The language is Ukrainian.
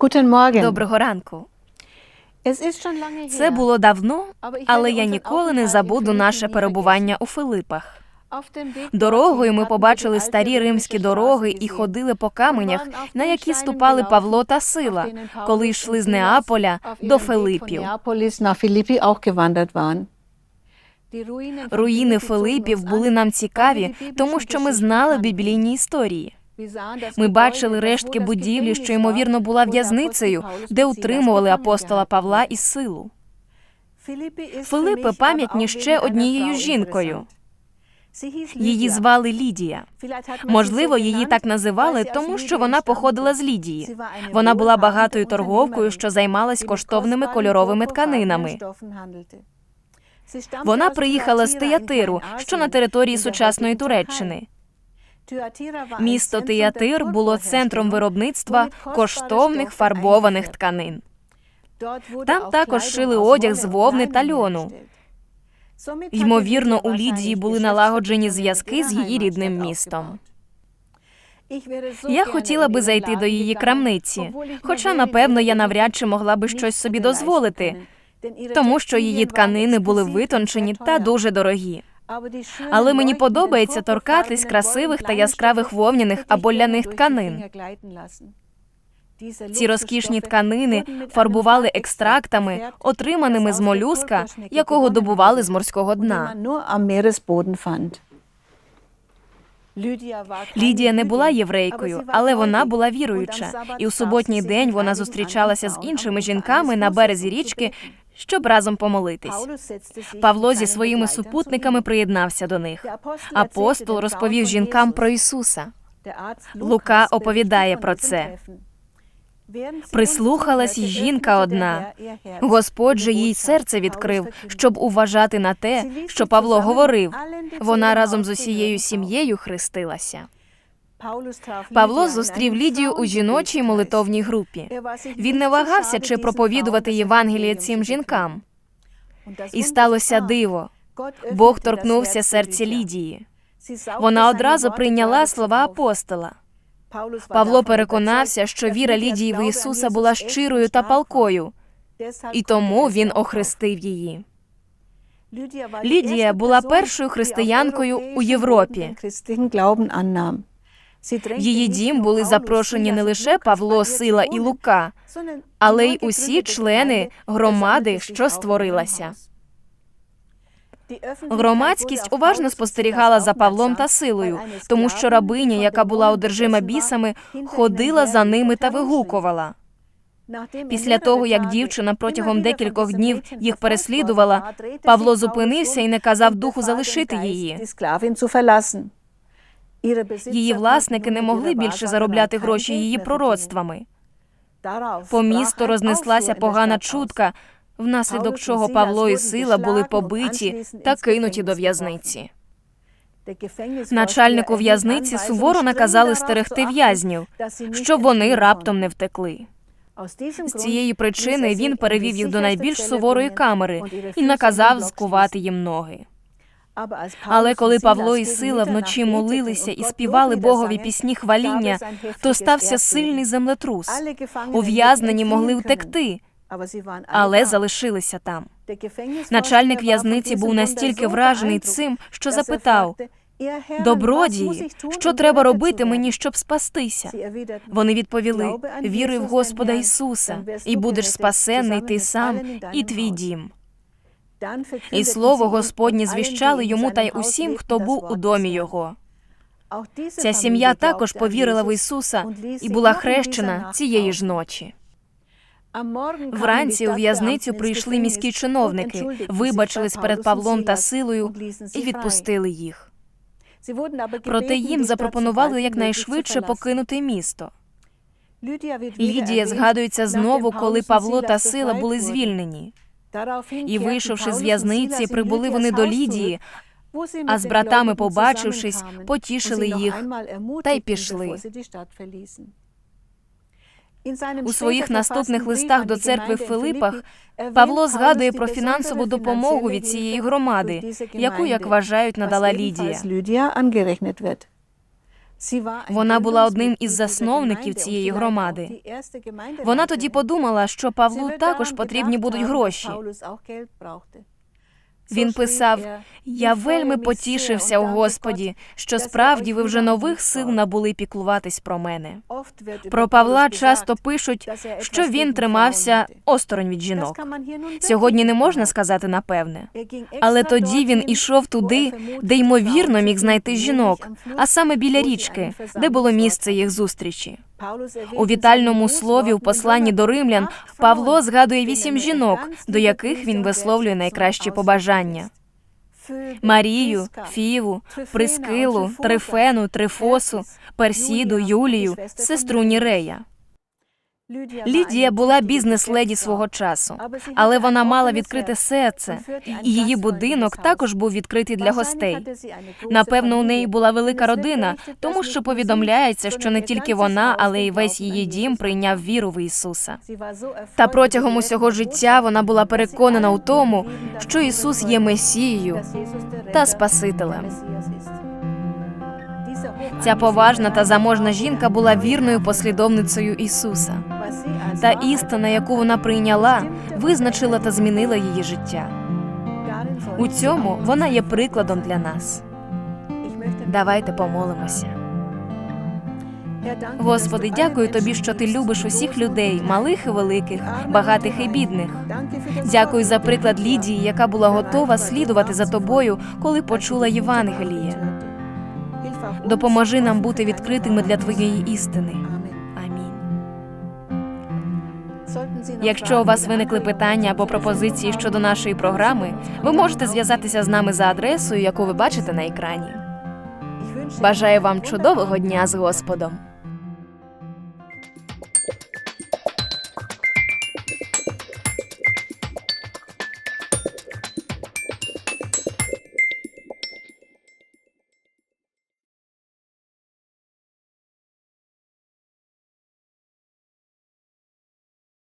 Guten Morgen. Доброго ранку. Це було давно, але я ніколи не забуду наше перебування у Филипах. Дорогою ми побачили старі римські дороги і ходили по каменях, на які ступали Павло та Сила, коли йшли з Неаполя до Филиппів. Руїни Филипів були нам цікаві, тому що ми знали біблійні історії. Ми бачили рештки будівлі, що ймовірно була в'язницею, де утримували апостола Павла і силу. Филипи пам'ятні ще однією жінкою. Її звали Лідія. Можливо, її так називали, тому що вона походила з Лідії. Вона була багатою торговкою, що займалась коштовними кольоровими тканинами. Вона приїхала з Теятиру, Kleinasien, що на території сучасної Туреччини. Місто Теятир було центром виробництва коштовних фарбованих тканин. Там також шили одяг з вовни та льону. Ймовірно, у Лідії були налагоджені зв'язки з її рідним містом. Я хотіла би зайти до її крамниці, хоча, напевно, я навряд чи могла би щось собі дозволити, тому що її тканини були витончені та дуже дорогі. Але мені подобається торкатись красивих та яскравих вовняних або ляних тканин. Ці розкішні тканини фарбували екстрактами, отриманими з молюска, якого добували з морського дна. Лідія не була єврейкою, але вона була віруюча. І у суботній день вона зустрічалася з іншими жінками на березі um річки. Щоб разом помолитись. Павло зі своїми супутниками приєднався до них. Апостол розповів жінкам про Ісуса. Лука оповідає про це. Прислухалась жінка одна. Господь же їй серце відкрив, щоб уважати на те, що Павло говорив. Вона разом з усією сім'єю хрестилася. Павло зустрів Лідію у жіночій молитовній групі. Sich Він не вагався, чи проповідувати Євангеліє цим жінкам. І сталося диво. Бог торкнувся серця Лідії. Вона одразу прийняла слова апостола. Павло Павло переконався, що віра Лідії в Ісуса була щирою та палкою, і тому він охрестив її. Лідія була першою християнкою у Європі. В її дім були запрошені не лише Павло, Сила і Лука, але й усі члени громади, що створилася. Громадськість уважно спостерігала за Павлом та Силою, тому що рабиня, яка була одержима бісами, ходила за ними та вигукувала. Після того, як дівчина протягом декількох днів їх переслідувала, Павло зупинився і наказав духу залишити її. Її власники не могли більше заробляти гроші її пророцтвами. По місту рознеслася погана чутка, внаслідок чого Павло і Сила були побиті та кинуті до в'язниці. Начальнику в'язниці суворо наказали стерегти в'язнів, щоб вони раптом не втекли. З цієї причини він перевів їх до найбільш суворої камери і наказав скувати їм ноги. Але коли Павло і Сила вночі молилися і співали Богові пісні хваління, то стався сильний землетрус. Ув'язнені могли втекти, але залишилися там. Начальник в'язниці був настільки вражений цим, що запитав: Добродії, що треба робити мені, щоб спастися? Вони відповіли: віруй в Господа Ісуса, і будеш спасенний ти сам і твій дім. І слово Господнє звіщали йому та й усім, хто був у домі його. Ця сім'я також повірила в Ісуса і була хрещена цієї ж ночі. Вранці у в'язницю прийшли міські чиновники, вибачились перед Павлом та силою і відпустили їх. Проте їм запропонували якнайшвидше покинути місто. Лідія згадується знову, коли Павло та сила були звільнені. І, вийшовши з в'язниці, прибули вони до Лідії, а з братами, побачившись, потішили їх та й пішли. У своїх наступних листах до церкви в Филипах Павло згадує про фінансову допомогу від цієї громади, яку, як вважають, надала Лідія. Вона була одним із засновників цієї громади. Вона тоді подумала, що Павлу також потрібні будуть гроші. Він писав: Я вельми потішився у Господі, що справді ви вже нових сил набули піклуватись про мене. Про Павла часто пишуть, що він тримався осторонь від жінок. Сьогодні не можна сказати напевне. Але тоді він ішов туди, де ймовірно міг знайти жінок, а саме біля річки, де було місце їх зустрічі. У вітальному слові в посланні до римлян Павло згадує вісім жінок, до яких він висловлює найкращі побажання: Марію, Фіву, Прискилу, Трифену, Трифосу, Персіду, Юлію, сестру Нірея. Лідія була бізнес-леді свого часу, але вона мала відкрите серце, і її будинок також був відкритий для гостей. Напевно, у неї була велика родина, тому що повідомляється, що не тільки вона, але й весь її дім прийняв віру в Ісуса. Та протягом усього життя вона була переконана у тому, що Ісус є Месією та Спасителем. Ця поважна та заможна жінка була вірною послідовницею Ісуса. Та істина, яку вона прийняла, визначила та змінила її життя. У цьому вона є прикладом для нас. Давайте помолимося. Господи, дякую тобі, що ти любиш усіх людей, малих і великих, багатих і бідних. Дякую за приклад Лідії, яка була готова слідувати за тобою, коли почула Євангеліє. Допоможи нам бути відкритими для твоєї істини. Якщо у вас виникли питання або пропозиції щодо нашої програми, ви можете зв'язатися з нами за адресою, яку ви бачите на екрані. Бажаю вам чудового дня з Господом.